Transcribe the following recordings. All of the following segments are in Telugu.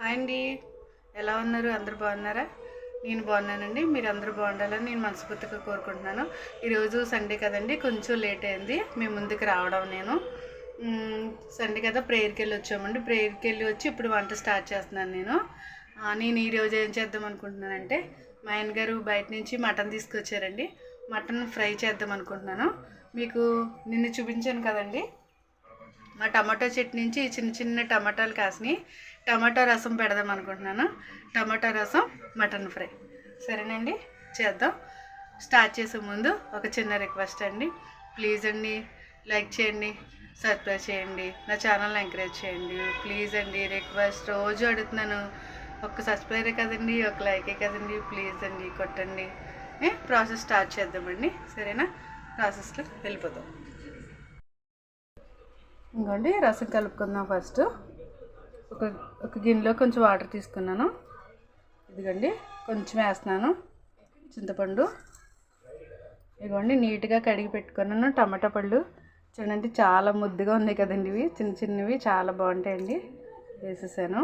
హాయ్ అండి. ఎలా ఉన్నారు? అందరు బాగున్నారా? నేను బాగున్నానండి. మీరు అందరూ బాగుండాలని నేను మనస్ఫూర్తిగా కోరుకుంటున్నాను. ఈరోజు సండే కదండి కొంచెం లేట్ అయింది. మీ ముందుకు రావడం నేను. సండే కదా ప్రేయర్కి వెళ్ళి వచ్చామండి. ప్రేయర్కి వెళ్ళి వచ్చి ఇప్పుడు వంట స్టార్ట్ చేస్తున్నాను నేను. నేను ఈరోజు ఏం చేద్దాం అనుకుంటున్నానంటే మా ఆయన గారు బయట నుంచి మటన్ తీసుకొచ్చారండి. మటన్ ఫ్రై చేద్దాం అనుకుంటున్నాను. మీకు నిన్ను చూపించాను కదండి. మా టమాటో చెట్టు నుంచి చిన్న చిన్న టమాటాలు కాసినాయి. టమాటో రసం పెడదాం అనుకుంటున్నాను. టమాటో రసం మటన్ ఫ్రై. సరేనండి? చేద్దాం. స్టార్ట్ చేసే ముందు ఒక చిన్న రిక్వెస్ట్ అండి. ప్లీజ్ అండి లైక్ చేయండి సబ్స్క్రైబ్ చేయండి. నా ఛానల్ని ఎంకరేజ్ చేయండి. ప్లీజ్ అండి రిక్వెస్ట్ రోజు అడుగుతున్నాను. ఒక్క సబ్స్క్రైబే కదండి ఒక లైకే కదండి ప్లీజ్ అండి కొట్టండి. ప్రాసెస్ స్టార్ట్ చేద్దామండి. సరేనా? ప్రాసెస్లో వెళ్ళిపోతాం ఇంకోండి రసం కలుపుకుందాం ఫస్ట్. ఒక ఒక గిన్నెలో కొంచెం వాటర్ తీసుకున్నాను. ఇదిగోండి కొంచెం వేస్తున్నాను చింతపండు. ఇదిగోండి నీట్గా కడిగి పెట్టుకున్నాను టమాటా పళ్ళు. చూడండి చాలా ముద్దుగా ఉన్నాయి కదండి ఇవి. చిన్న చిన్నవి చాలా బాగుంటాయండి. వేసేసాను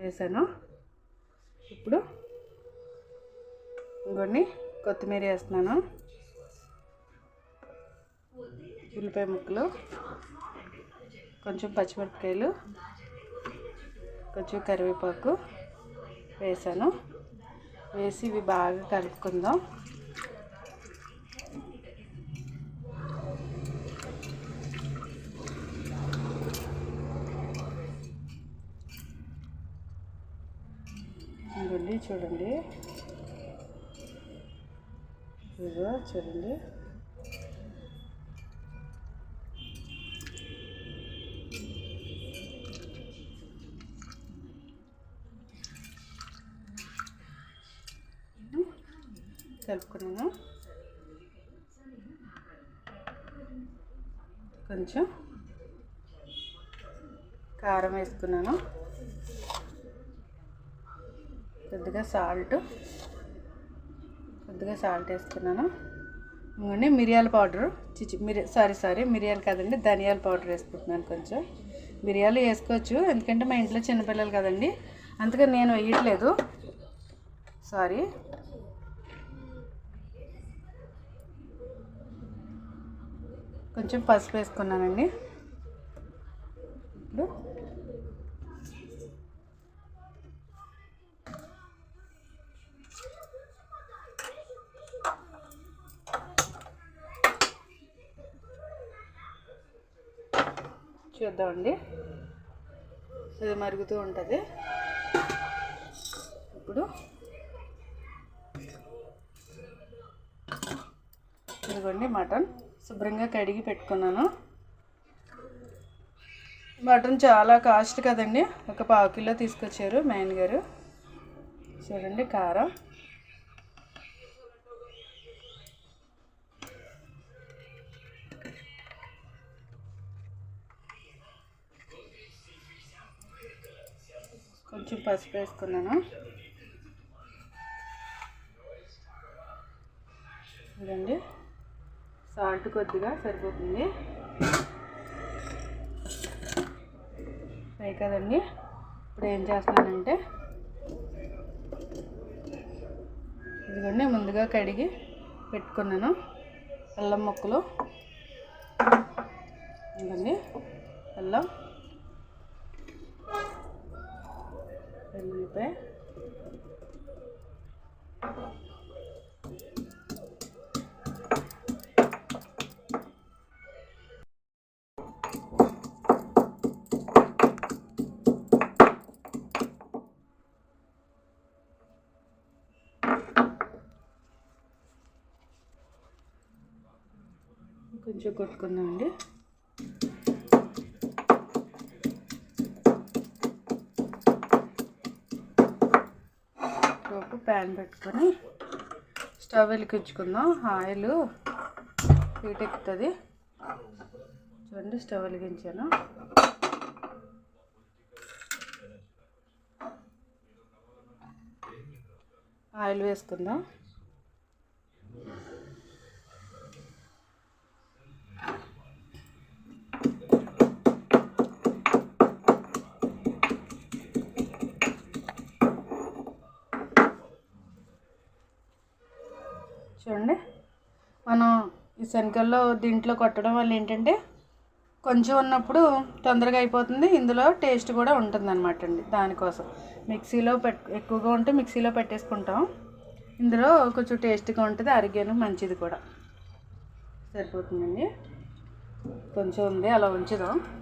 వేసాను. ఇప్పుడు ఇంకోండి కొత్తిమీర వేస్తున్నాను. ఉల్లిపాయ ముక్కలు కొంచెం పచ్చిమిరపకాయలు కొంచెం కరివేపాకు వేసాను. వేసి ఇవి బాగా కలుపుకుందాం. ఇదిగోండి చూడండి. ఇదిగో చూడండి. కలుపుకున్నాను కొంచెం కారం వేసుకున్నాను. కొద్దిగా సాల్ట్ కొద్దిగా సాల్ట్ వేసుకున్నాను. ఇంకోండి మిరియాల పౌడర్. చిచి మిరి సారీ సారీ మిరియాలు కాదండి ధనియాల పౌడర్ వేసుకుంటున్నాను కొంచెం. మిరియాలు వేసుకోవచ్చు ఎందుకంటే మా ఇంట్లో చిన్నపిల్లలు కదండి. అందుకని నేను వేయట్లేదు. సారీ. కొంచెం పసుపు వేసుకున్నానండి. ఇప్పుడు చూద్దామండి. ఇది మరుగుతూ ఉంటుంది. ఇప్పుడు ఇదిగోండి మటన్. శుభ్రంగా కడిగి పెట్టుకున్నాను. మటన్ చాలా కాస్ట్ కదండి. ఒక పావు కిలో తీసుకొచ్చారు మేన్ గారు. చూడండి కారం. కొంచెం పసుపు వేసుకున్నాను. కొద్ది కొద్దిగా సరిపోతుంది. అయి కదండి. ఇప్పుడు ఏం చేస్తున్నానంటే ఇదిగోండి ముందుగా కడిగి పెట్టుకున్నాను అల్లం ముక్కలు. ఇదండి అల్లం వెల్లుల్లిపాయ కొంచెం కొట్టుకుందామండి లోపు ప్యాన్ పెట్టుకొని స్టవ్ వెలిగించుకుందాం. ఆయిల్ హీట్ ఎక్కుతుంది. చూడండి స్టవ్ వెలిగించాను. ఆయిల్ వేసుకుందాం. చూడండి. మనం ఈ శనగల్లో దీంట్లో కొట్టడం వల్ల ఏంటంటే కొంచెం ఉన్నప్పుడు తొందరగా అయిపోతుంది. ఇందులో టేస్ట్ కూడా ఉంటుంది అనమాట అండి దానికోసం. మిక్సీలో పెట్ ఎక్కువగా ఉంటే మిక్సీలో పెట్టేసుకుంటాం. ఇందులో కొంచెం టేస్ట్గా ఉంటుంది ఆరోగ్యానికి మంచిది కూడా. సరిపోతుందండి? కొంచెం ఉంది అలా ఉంచుదాం.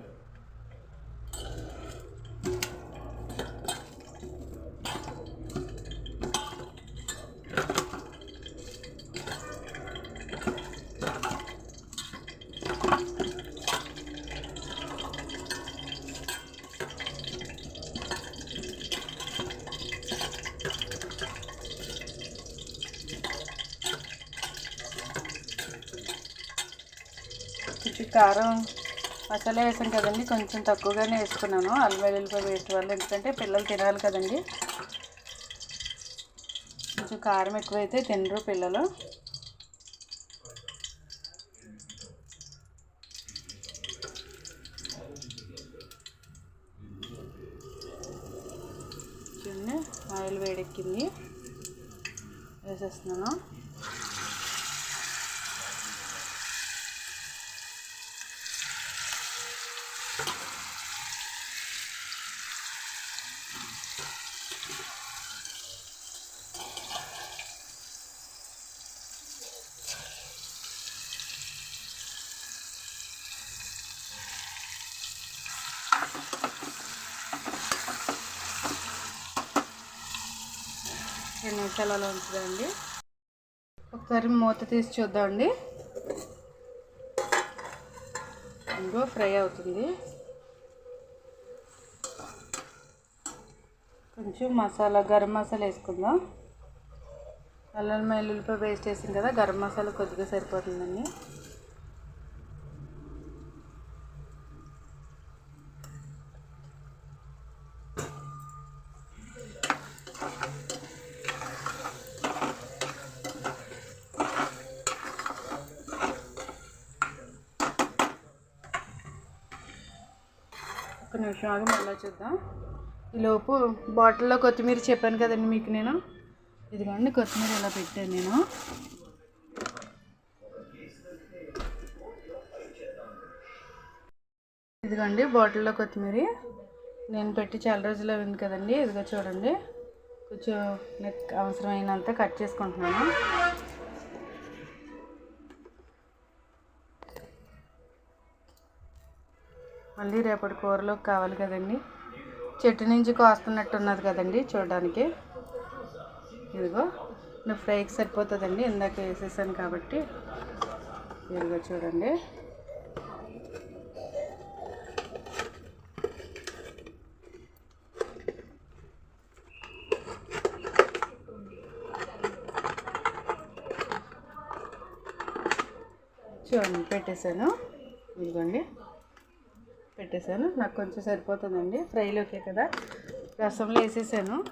కొంచెం కారం మసాలా వేసాం కదండి. కొంచెం తక్కువగానే వేసుకున్నాను. అల్లం వెల్లుల్లిపాయ వేస్ట్ వల్ల ఎందుకంటే పిల్లలు తినాలి కదండి. కొంచెం కారం ఎక్కువైతే తినరు పిల్లలు. ఆయిల్ వేడెక్కింది. వేసేస్తున్నాను. రెండు నిమిషాలు అలా ఉంచుదండి. ఒకసారి మూత తీసి చూద్దామండి. ఇంకో ఫ్రై అవుతుంది. కొంచెం మసాలా గరం మసాలా వేసుకుందాం. అల్లం వెల్లుల్లిపాయ పేస్ట్ వేసింది కదా గరం మసాలా కొద్దిగా సరిపోతుందండి. నిమిషం ఆగి మళ్ళీ చూద్దాం. ఈలోపు బాటిల్లో కొత్తిమీర చెప్పాను కదండి మీకు నేను. ఇదిగోండి కొత్తిమీర ఇలా పెట్టాను నేను. ఇదిగోండి బాటిల్లో కొత్తిమీర. నేను పెట్టి చాలా రోజులు అయింది కదండి. ఇదిగో చూడండి కొంచెం నాకు అవసరమైనంత కట్ చేసుకుంటున్నాను. మళ్ళీ రేపటి కూరలోకి కావాలి కదండి. చెట్టు నుంచి కోస్తున్నట్టు ఉన్నది కదండి చూడడానికి. ఇదిగో నువ్వు ఫ్రైకి సరిపోతుందండి. ఇందాక వేసేసాను కాబట్టి. ఇదిగో చూడండి. చూడండి పెట్టేశాను. ఇదిగోండి. పెట్టేశాను. నాకు కొంచెం సరిపోతుందండి. ఫ్రైలోకే కదా. రసంలో వేసేసాను.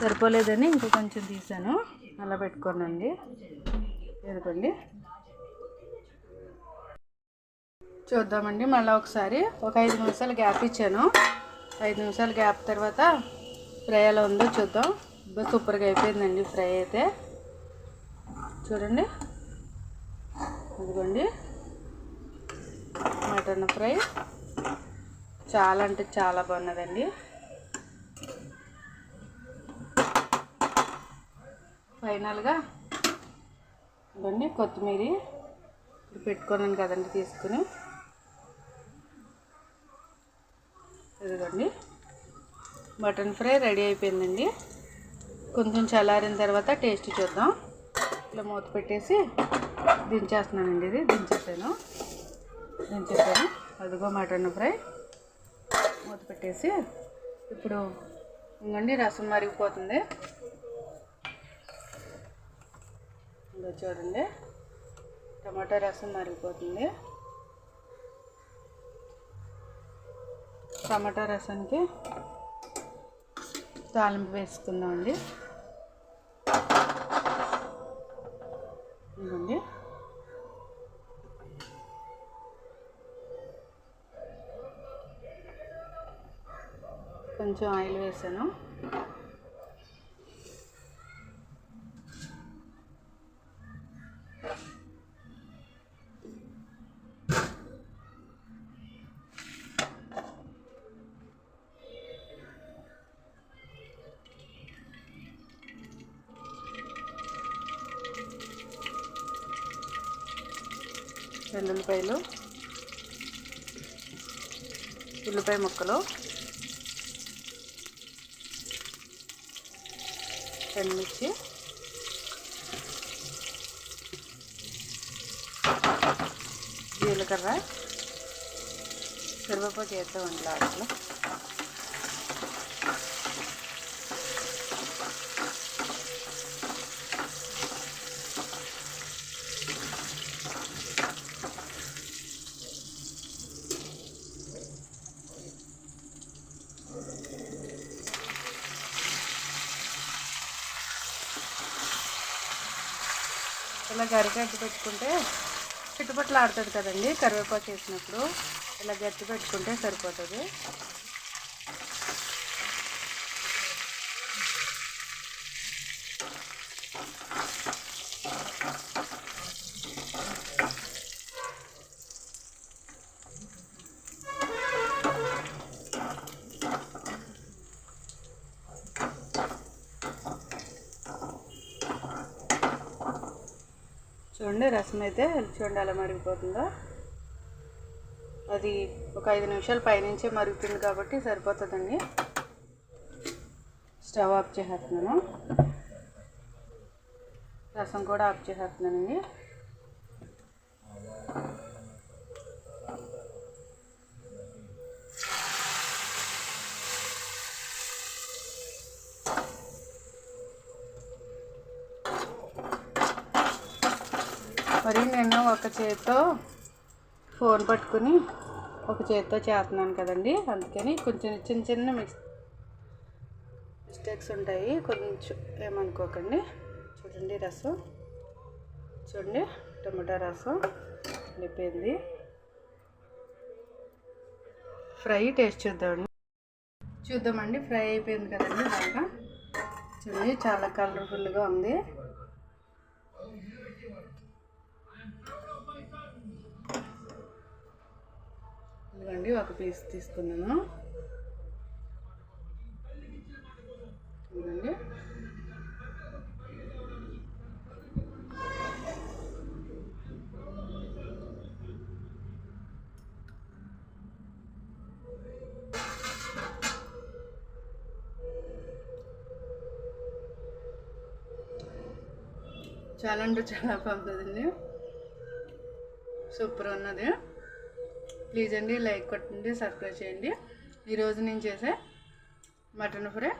సరిపోలేదని ఇంకా కొంచెం తీసాను. అలా పెట్టుకోనండి. ఎదుకోండి చూద్దామండి. మళ్ళీ ఒకసారి ఒక ఐదు నిమిషాలు గ్యాప్ ఇచ్చాను. ఐదు నిమిషాలు గ్యాప్ తర్వాత ఫ్రై ఎలా ఉందో చూద్దాం. సూపర్గా అయిపోయిందండి ఫ్రై అయితే. చూడండి. ఇదిగోండి. Mutton fry. చాలా అంటే చాలా బాగున్నదండి. ఫైనల్గా ఇవ్వండి కొత్తిమీర ఇప్పుడు పెట్టుకున్నాను కదండి తీసుకుని. ఇదిగోండి. మటన్ ఫ్రై రెడీ అయిపోయిందండి. కొంచెం చల్లారిన తర్వాత టేస్ట్ చూద్దాం. ఇట్లా మూత పెట్టేసి దించేస్తున్నానండి ఇది. దించేసాను. దించేసాను. అదిగో మటన్ ఫ్రై. మూత పెట్టేసి ఇప్పుడు ఇంకండి రసం మరిగిపోతుంది. ఇంకా చూడండి. టమాటా రసం మరిగిపోతుంది. టమాటా రసానికి తాలింపు వేసుకుందామండి. అండి కొంచెం ఆయిల్ వేసాను. వెల్లుల్లిపాయలు ఉల్లిపాయ ముక్కలు. ఎండుమిర్చి జీలకర్ర కరివేపాకు వేస్తామండి లాస్ట్లో ఇలా గరిగడ్డ పెట్టుకుంటే చుట్టుపట్ల ఆడుతుంది కదండి కరివేపాకు వేసినప్పుడు. ఇలా గట్టి పెట్టుకుంటే సరిపోతుంది. చూడండి రసం అయితే చూడండి అలా మరిగిపోతుందో? అది ఒక ఐదు నిమిషాలు పైనుంచే మరుగుతుంది కాబట్టి సరిపోతుందండి. స్టవ్ ఆఫ్ చేసేస్తున్నాను. రసం కూడా ఆఫ్ చేసేస్తున్నానండి మరి నేను ఒక చేత్తో ఫోన్ పట్టుకుని ఒక చేత్తో చేస్తున్నాను కదండి. అందుకని కొంచెం చిన్న చిన్న మిస్ మిస్టేక్స్ ఉంటాయి. కొంచెం ఏమనుకోకండి. చూడండి రసం. చూడండి టమాటా రసం అయిపోయింది ఫ్రై టేస్ట్ చూద్దామండి. చూద్దామండి. ఫ్రై అయిపోయింది కదండి. బాగా. చూడండి చాలా కలర్ఫుల్గా ఉంది. ఇదిగోండి ఒక పీస్ తీసుకున్నాను. ఇదిగోండి. చాలా అంటే చాలా బాగుంటుందండి సూపర్ ఉన్నది. ప్లీజ్ అండి లైక్ కొట్టండి సబ్స్క్రైబ్ చేయండి. ఈరోజు నేను చేసే మటన్ ఫ్రై.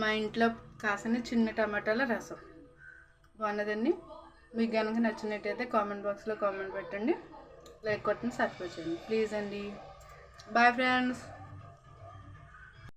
మా ఇంట్లో కాసిన చిన్న టమాటాల రసం. బాగున్నదండి? మీకు కనుక నచ్చినట్టయితే కామెంట్ బాక్స్లో కామెంట్ పెట్టండి. లైక్ కొట్టండి సబ్స్క్రైబ్ చేయండి. ప్లీజ్ అండి. Bye friends.